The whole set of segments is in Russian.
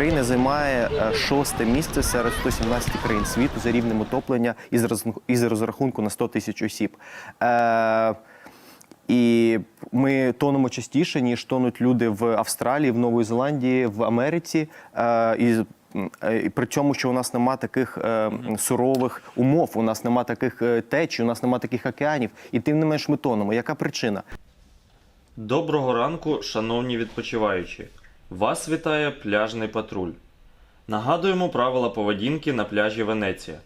Україна займає е, шосте місце серед 117 країн світу за рівнем утоплення із розрахунку на 100 тисяч осіб. Е, і ми тонемо частіше, ніж тонуть люди в Австралії, в Новій Зеландії, в Америці. Е, при цьому, що у нас нема таких сурових умов, у нас нема таких течій, у нас нема таких океанів, і тим не менш ми тонемо. Яка причина? Доброго ранку, шановні відпочиваючі! Вас вітає пляжний патруль. Нагадуємо правила поведінки на пляжі Венеція.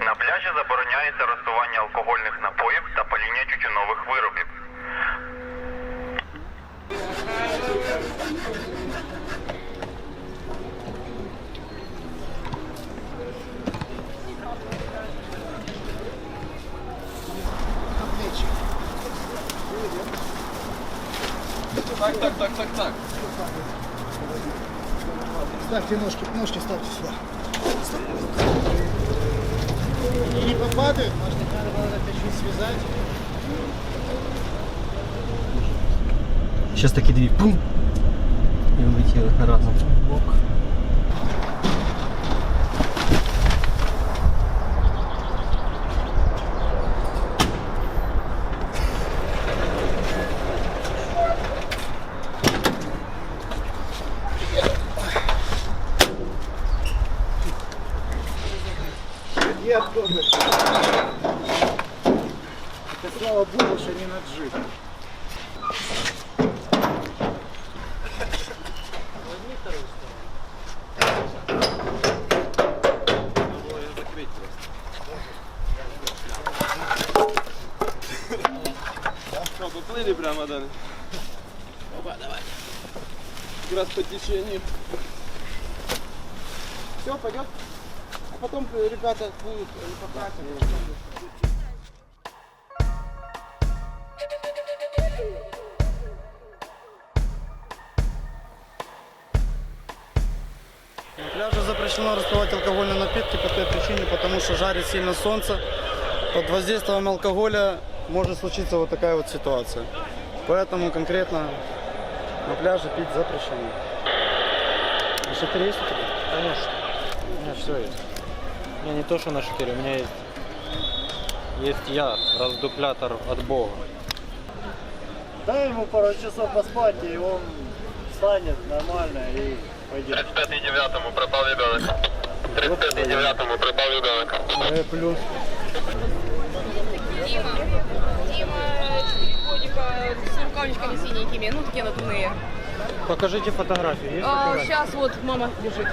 На пляжі забороняється розпивання алкогольних напоїв та паління тютюнових виробів. Ставьте ножки, ножки ставьте сюда. И не попадают, может, их надо было чуть связать. Сейчас такі дві пум. І влетіли разом. Бок. Раз по течению. Все, пойдет. А потом э, ребята будут э. На пляже запрещено распивать алкогольные напитки по той причине, потому что жарит сильно солнце. Под воздействием алкоголя может случиться вот такая вот ситуация. Поэтому конкретно на пляже пить запрещено. А шатырь есть у тебя? Конечно. У меня все есть. У меня не то, что на шатыре, у меня есть, есть я, раздуплятор от Бога. Дай ему пару часов поспать, и он встанет нормально и пойдет. 35-9 пропав ребенок. 35-9 пропав ребенок. Э, плюс. Дима, Дима, четыре годика с рукавичками синенькими, ну такие надувные. Покажите фотографию. Есть А, фотографии? сейчас вот мама бежит.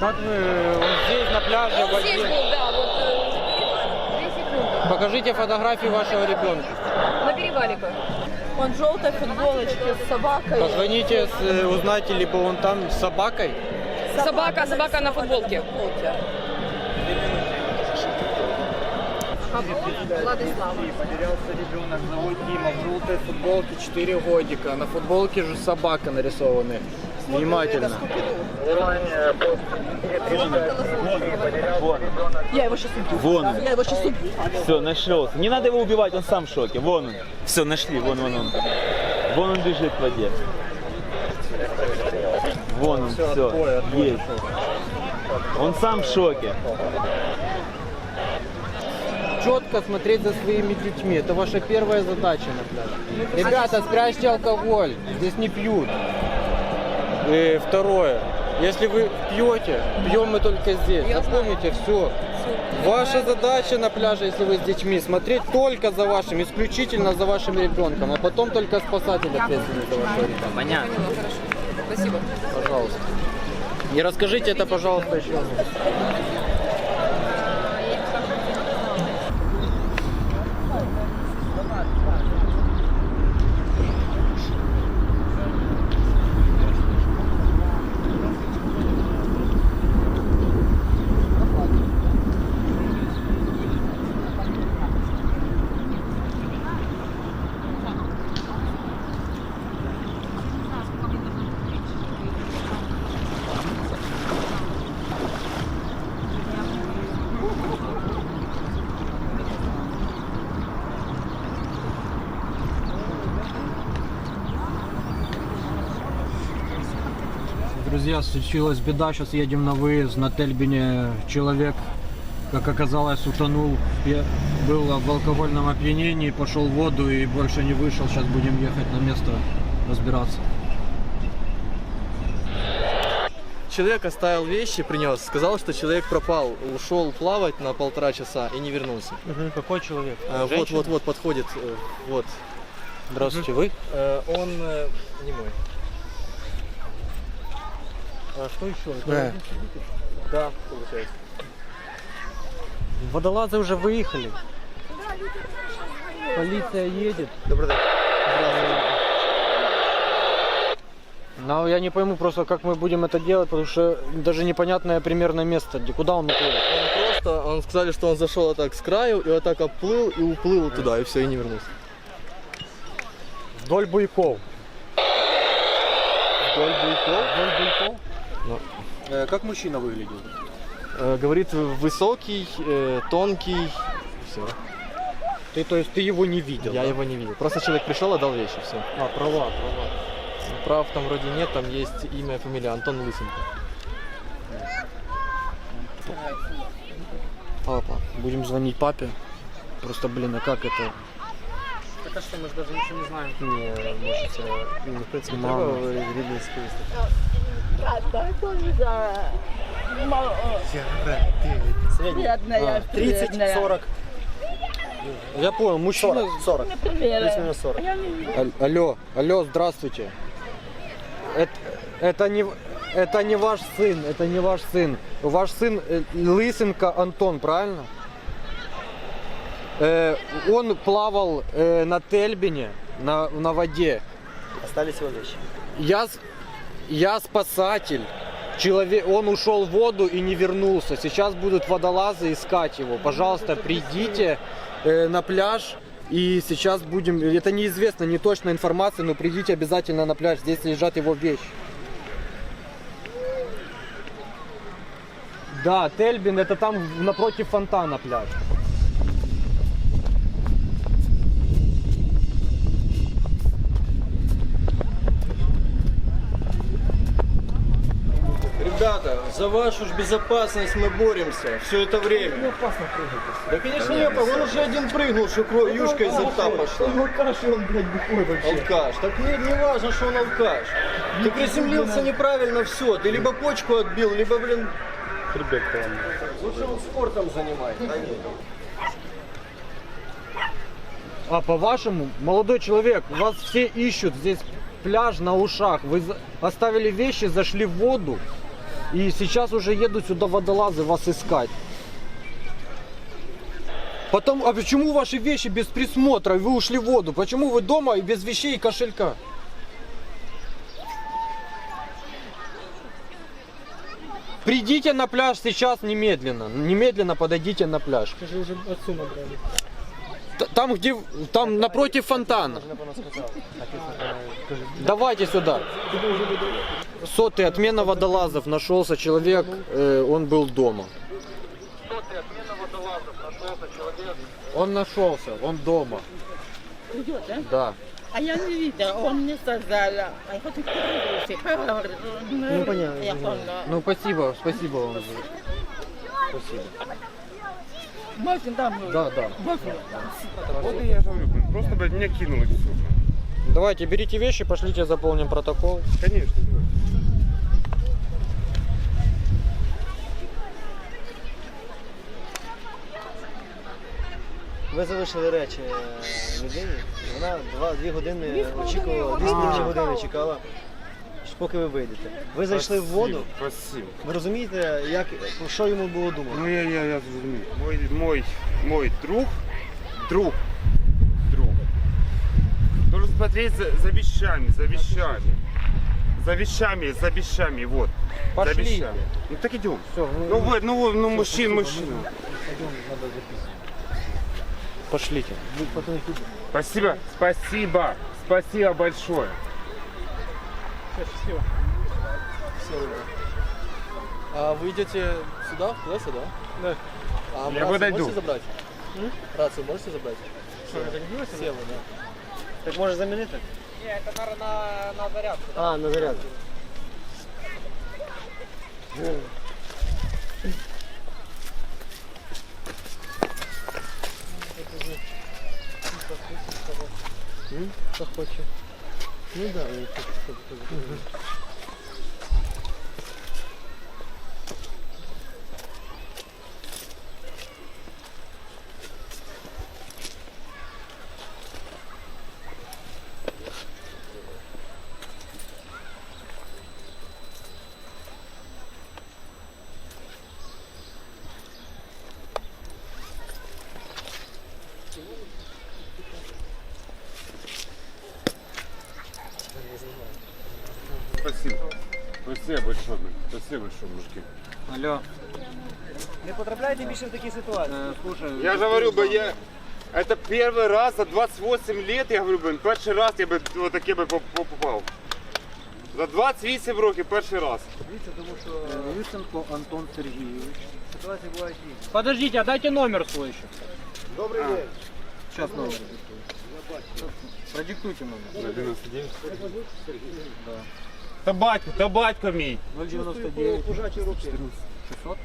Как вы вот здесь на пляже в Он здесь воде? был, да, вот э, две секунды. Покажите фотографию вашего ребенка. На перевалике. Он в желтой футболочке с собакой. Позвоните, с- э, узнайте, либо он там с собакой. Собака, собака на футболке. Владислав. Потерялся ребенок, зовут Дима, в желтой футболке 4 годика. На футболке же собака нарисована. Внимательно. Я его сейчас убью. Вон он. Я его сейчас убью. Все, нашелся. Не надо его убивать, он сам в шоке. Вон он. Все, нашли. Вон, вон он. Вон он бежит в воде. Вон он, все. Есть. Он сам в шоке. Четко смотреть за своими детьми. Это ваша первая задача на пляже. Ребята, спрячьте алкоголь. Здесь не пьют. И второе. Если вы пьете, пьем мы только здесь. Запомните все. Ваша задача на пляже, если вы с детьми, смотреть только за вашим, исключительно за вашим ребенком, а потом только спасатель ответственный за вашего ребенка. Понятно. Поняла, хорошо. Спасибо. Пожалуйста. И расскажите это, пожалуйста, еще раз. Друзья, случилась беда. Сейчас едем на выезд. На Тельбине человек, как оказалось, утонул. Я был в алкогольном опьянении, пошел в воду и больше не вышел. Сейчас будем ехать на место разбираться. Человек оставил вещи, принес. Сказал, что человек пропал. Ушел плавать на полтора часа и не вернулся. Какой человек? А, вот, вот, вот, подходит. э, Вот. Здравствуйте, вы? Э, Он э, не мой. А что еще? Да, получается. Водолазы уже выехали. Полиция едет. Добрый день. Но я не пойму просто, как мы будем это делать, потому что даже непонятное примерно место, где, куда он уплыл. Он просто, он сказали, что он зашел вот так с краю и вот так оплыл и уплыл туда, и все, и не вернулся. Вдоль буйков. Вдоль буйков. Вдоль буйков? Ну. Э, как мужчина выглядел? Э, Говорит, высокий, э, тонкий. Все. Ты, то есть ты его не видел? Я да? его не видел. Просто человек пришел, отдал вещи, все. А, права, права. Прав там вроде нет, там есть имя, фамилия Антон Лысенко. Папа, будем звонить папе. Просто, блин, а как это? Так а что, мы же даже ничего не знаем. Не, можете, ну, в принципе, Мало. треба рівненський А, 30, 40. Я понял, мужчина... 40. Плюс-минус 40. Аль- Алло, алло, здравствуйте. Это, это не это не ваш сын, это не ваш сын. Ваш сын э, Лысенко Антон, правильно? Э, он плавал э, на Тельбине, на, на воде. Остались его вещи. Я, я спасатель. Человек, он ушел в воду и не вернулся. Сейчас будут водолазы искать его. Пожалуйста, придите э, на пляж. И сейчас будем... Это неизвестно, не точная информация, но придите обязательно на пляж. Здесь лежат его вещи. Да, Тельбин, это там напротив фонтана пляж. За вашу ж безопасность мы боремся все это время. Не опасно прыгать. Да, конечно, не опасно. Он уже один прыгнул, что кровь юшка изо рта пошла. алкаш, он, блядь, бухой вообще. Алкаш. Так не, не важно, что он алкаш. Ты приземлился неправильно, все. Ты либо почку отбил, либо, блин... Лучше он спортом занимается. Да нет. А по-вашему, молодой человек, вас все ищут, здесь пляж на ушах. Вы оставили вещи, зашли в воду, и сейчас уже едут сюда водолазы вас искать. Потом, а почему ваши вещи без присмотра, вы ушли в воду? Почему вы дома и без вещей и кошелька? Придите на пляж сейчас немедленно. Немедленно подойдите на пляж. Т- Там, где, там напротив фонтана. Давайте сюда. Сотый, отмена водолазов. Нашелся человек, э, он был дома. Он нашелся, он дома. Идет, да? Да. А я не видела, он мне сказал. А поговорить. Ну, понятно. Ну, спасибо, спасибо вам. за- Спасибо. Можно домой? Да, да. Можно? Вот и я говорю, просто, блядь, меня кинули. Давайте, берите вещи, пошлите, заполним протокол. Конечно. Ви залишили речі е, людині. Вона два-дві години очікувала, дві з половиною години чекала, поки ви вийдете. Ви зайшли в воду. Спасибо. Ви розумієте, як про що йому було думати? Ну я, я, я зрозумів. Мой, мой, мой друг, друг, друг. Должен смотреть за, за вещами, за вещами. За вещами, за вещами, вот. За Пошли. вещами. Ну так идем. Все, Ну вот, ну вот, ну мужчин, мужчина. пошлите. Спасибо, спасибо, спасибо большое. А вы идете сюда, туда, сюда? Да. А Я рацию подойду. можете забрать? Рацию можете забрать? Села, да. Так може замінити? Ні, це на, на зарядку. А, на зарядку. Хочет. Ну да, я хочу, чтобы ты Спасибо. Спасибо большое. Спасибо большое, мужики. Алло. Не потрапляйте більше в такі ситуації. Э, слушай, Я же говорю, бы я... Это первый раз за 28 лет, я говорю, блин, перший раз я би вот таке би поп- попав. За 28 років перший раз. Дивіться, тому що Лысенко Антон Сергеевич. ситуації бувають різні. Подождите, а дайте номер свой еще. Добрий день. Сейчас номер диктую. Продиктуйте номер. 99. Та батько, та батько мій. 099 Пожаті руки. 600.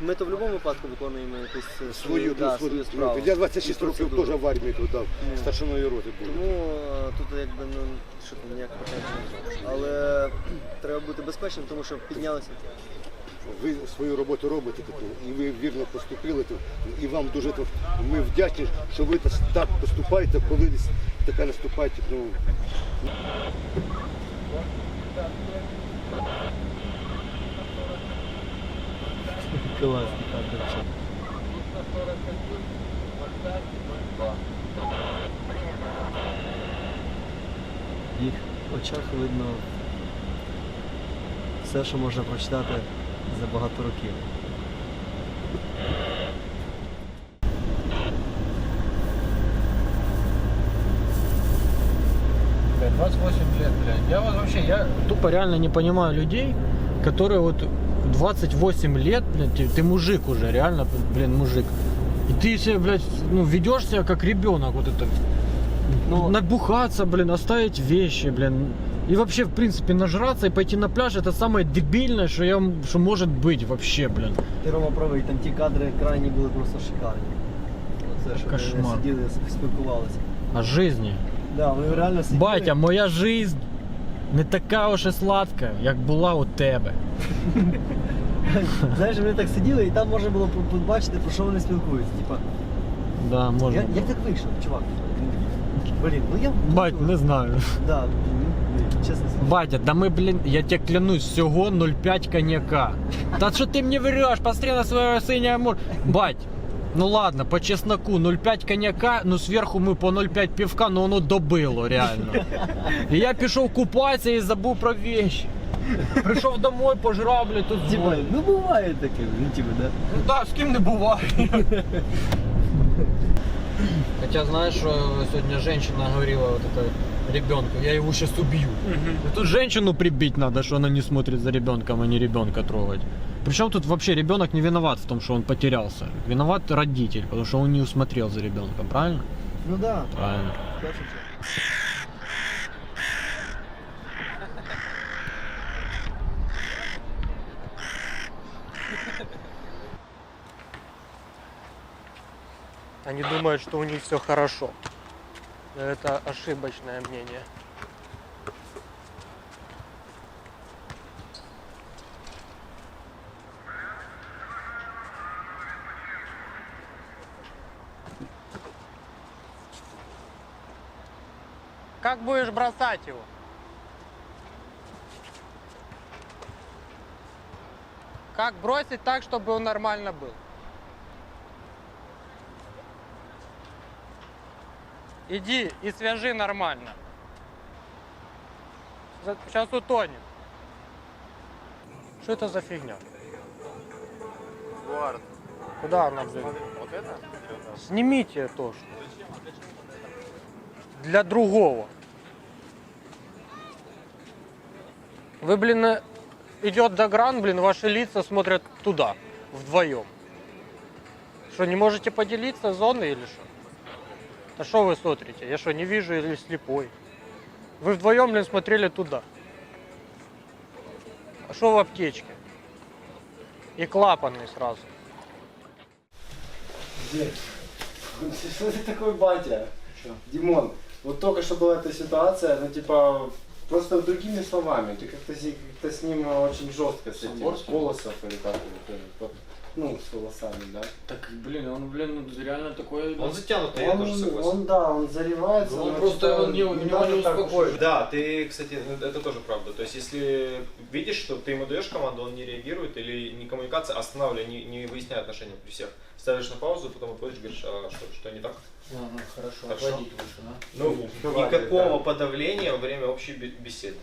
Ми то в будь-якому випадку виконуємо якусь е, Свою, да, ну, свою, справу. Я 26 І років процедуру. теж в армії тут дав, старшиною роти був. Тому е, тут якби ну що там ніяк немає. Але треба бути безпечним, тому що піднялися. Ви свою роботу робите таку, і ви вірно поступили тут. І вам дуже тут, ми вдячні, що ви так поступаєте, коли таке наступає. Ну, Классный кадр. В їх очах видно все, що можна прочитати за багато років. 28 лет, блядь. Я вот вообще, я тупо реально не понимаю людей, которые вот 28 лет, блядь, ты, ты мужик уже, реально, блин, мужик. И ты себя, блядь, ну, ведешь себя как ребенок, вот это. Ну- Набухаться, блин, оставить вещи, блин. И вообще, в принципе, нажраться и пойти на пляж, это самое дебильное, что, я, м- что может быть вообще, блин. Ти Рома правий, там ті кадри крайні були просто шикарні. Оце, що Кошмар. ми сиділи, спілкувалися. О жизни. Да, ми реально сиділи. Батя, моя жизнь не така уж і сладка, як була у тебе. Знаєш, вони так сиділи, і там можна було побачити, про що вони спілкуються. Типа, Да, можна. я, як так вийшло, чувак? Блін, ну я. Бать, не знаю. Да, блін, слово. Батя, да ми, блін, я тебе клянусь, всього 0,5 коньяка. Та що ти мені врешь, посмотри на своего синя амур. Бать, ну ладно, по чесноку, 0,5 коньяка, ну зверху ми по 0,5 півка, ну воно добило, реально. І я пішов купатися і забув про вещи. Прийшов домой, пожрав, блядь, тут Типа, збой. ну буває таке в житті, да? Ну да, з ким не буває. Хотя знаешь, что сегодня женщина говорила вот это ребенку, я его сейчас убью. И Тут женщину прибить надо, что она не смотрит за ребенком, а не ребенка трогать. Причем тут вообще ребенок не виноват в том, что он потерялся. Виноват родитель, потому что он не усмотрел за ребенком, правильно? Ну да. Правильно. Они думают, что у них все хорошо. Но это ошибочное мнение. Как будешь бросать его? Как бросить так, чтобы он нормально был? Иди и свяжи нормально. Сейчас утонет. Что это за фигня? Куда она, блин? Вот это? Снимите тоже. Для другого. Вы, блин, э, идет до гран, блин, ваши лица смотрят туда, вдвоем. Что, не можете поделиться зоной или что? А что вы смотрите? Я что, не вижу или слепой? Вы вдвоем, блин, смотрели туда. А что в аптечке? И клапанный сразу. Что ты такой батя? Димон, вот только что была эта ситуация, ну типа, просто другими словами, ты как-то как с ним очень жестко с этим? Колосов или как его, э, вот, ну, с волосами, да? Так, блин, он, блин, реально такой... Он, он, да, он заливается, Он но, просто он не- у него не так уж- успокоишь. Да, ты, кстати, ну, это тоже правда. То есть, если видишь, что ты ему даешь команду, он не реагирует или не коммуникация, останавливай, не, не выясняй отношения при всех. Ставишь на паузу, потом выходишь, говоришь, а что, что не так? Ага, хорошо, Хорошо. отводить лучше, да? Ну, бывает, никакого да. подавления во время общей бе- беседы.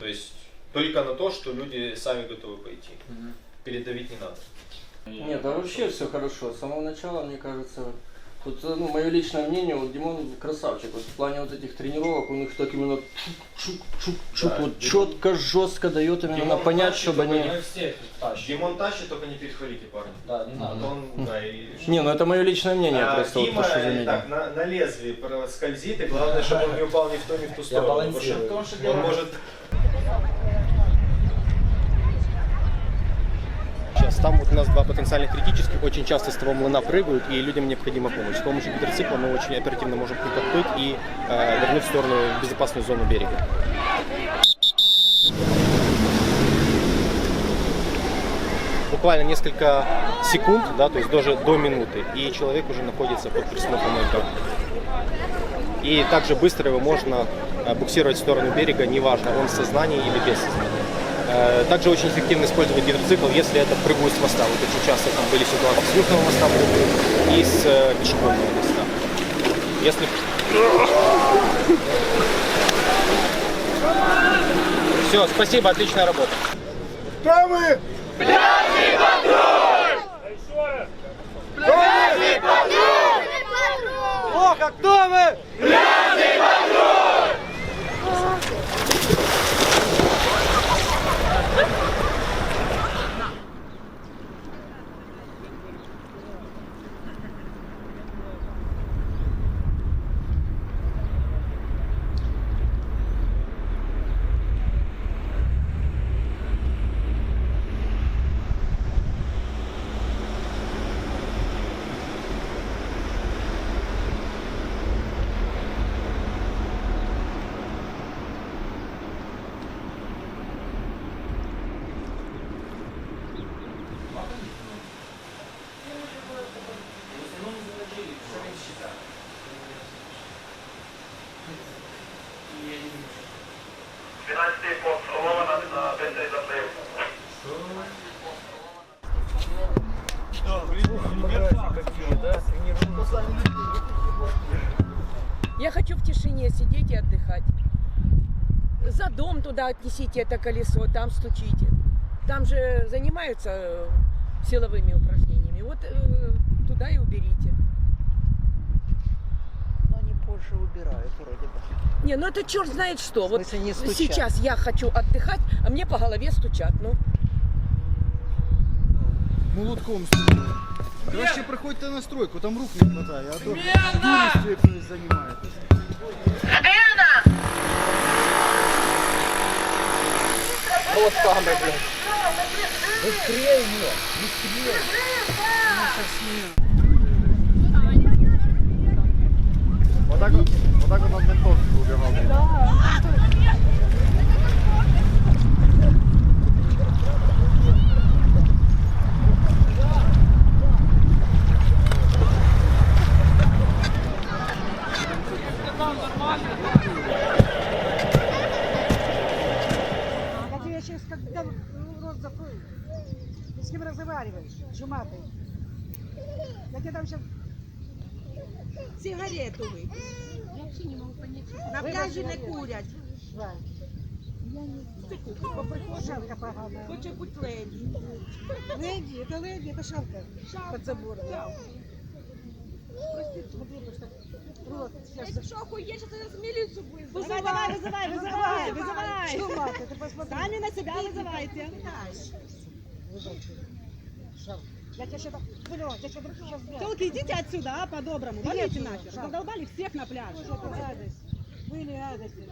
То есть, только на то, что люди сами готовы пойти. Передавить не надо. Нет, а вообще все хорошо. С самого начала, мне кажется, вот, ну, мое личное мнение, вот Димон красавчик. Вот в плане вот этих тренировок он их так именно чук-чук-чук, Да, вот Димон- четко, жестко дает именно Димон понять, тащит, чтобы они... не- Димон тащит, только не перехвалите, парни. Да, не то он, да, и... Не, ну это мое личное мнение, А, просто вот Дима то, что так, на, на лезвии скользит, и главное, чтобы он не упал ни в ту, ни в ту сторону. потому что он может там вот у нас два потенциально критических, очень часто с того млына прыгают, и людям необходима помощь. С помощью гидроцикла мы очень оперативно можем их отплыть и э, вернуть в сторону в безопасную зону берега. Буквально несколько секунд, да, то есть даже до минуты, и человек уже находится под присмотром маяка. И также быстро его можно э, буксировать в сторону берега, неважно, он в сознании или без сознания. Э, Также очень эффективно использовать гидроцикл, если это прыгают с моста. Вот очень часто там были ситуации с южного моста и с э, пешеходного моста. Если... Все, спасибо, отличная работа. Кто мы? Ох, а кто вы? Я хочу в тишине сидеть и отдыхать. За дом туда отнесите это колесо, там стучите. Там же занимаются э, силовыми упражнениями. Вот э, туда и уберите. Но они позже убирают вроде бы. Не, ну это черт знает что. Вот не стучат? сейчас я хочу отдыхать, а мне по голове стучат. Ну, Молотком стукнули. Краще приходьте на стройку, там рук не хватає, а то дурістю якоюсь займаєтесь. Молотками, блин. Быстрее ее, быстрее. Вот так вот, вот так вот от ментовки убегал. Я Шалка погана. Хоче бути леді. Леді, это леді, это шалка. Под забором. Простите, смотри, просто рот сейчас... Что охуеть, что ты милицию будешь? Вызывай, давай, вызывай, вызывай, вызывай. Что, Марта, ты посмотри. Сами на себя вызывайте. Я тебя что-то... Блин, я что-то сейчас Телки, идите отсюда, а, по-доброму. Нет, Валите нет, нахер. жалко. Задолбали всех на пляже. Что это гадость? Были гадости.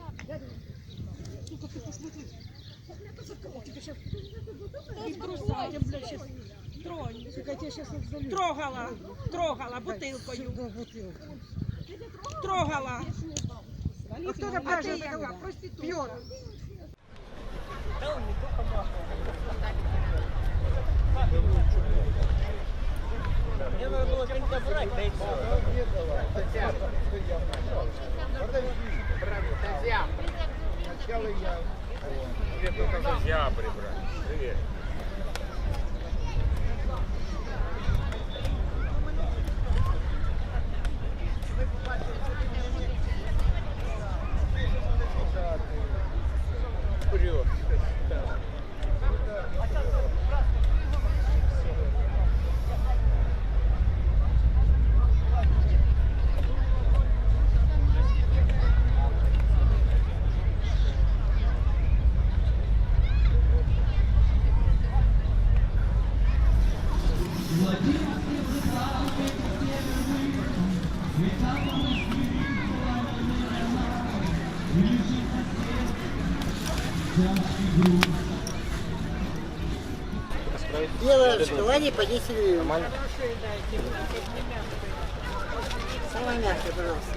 Сука, ты посмотри. Не бросай, я, блядь, щас тронь. Трогала, трогала бутылкою. Трогала. А кто на пляже такого пьет? Мне надо было как-то брать, да и все. Тебе только нельзя прибрать. Привет. Девочка, ладно, поди себе. Нормально. Самое мягкое, пожалуйста.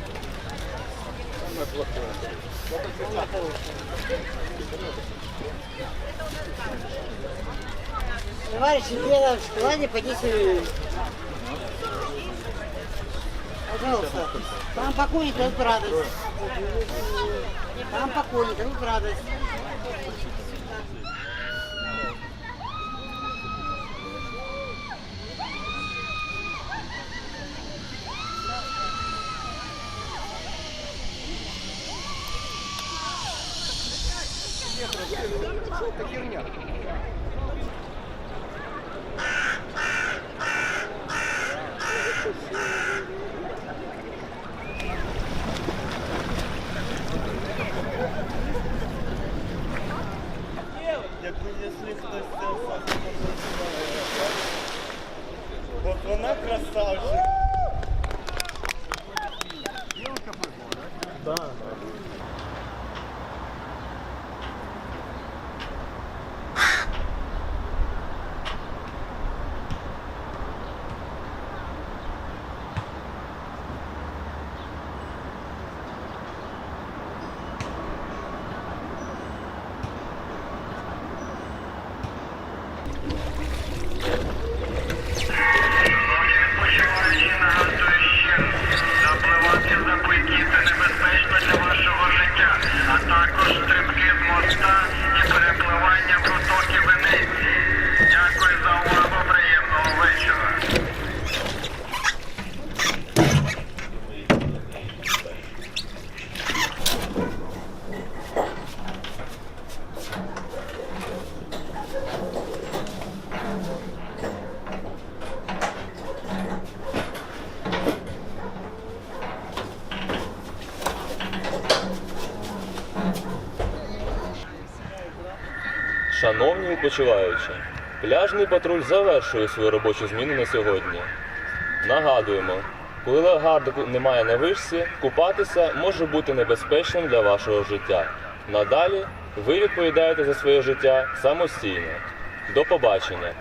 Самое хорошее. Товарищи, девочка, ладно, поди себе. Пожалуйста. Там покойник, тут радость. Там покойник, тут радость. Это херня. Шановні відпочиваючі, пляжний патруль завершує свою робочу зміну на сьогодні. Нагадуємо, коли легарду немає на вишці, купатися може бути небезпечним для вашого життя. Надалі ви відповідаєте за своє життя самостійно. До побачення!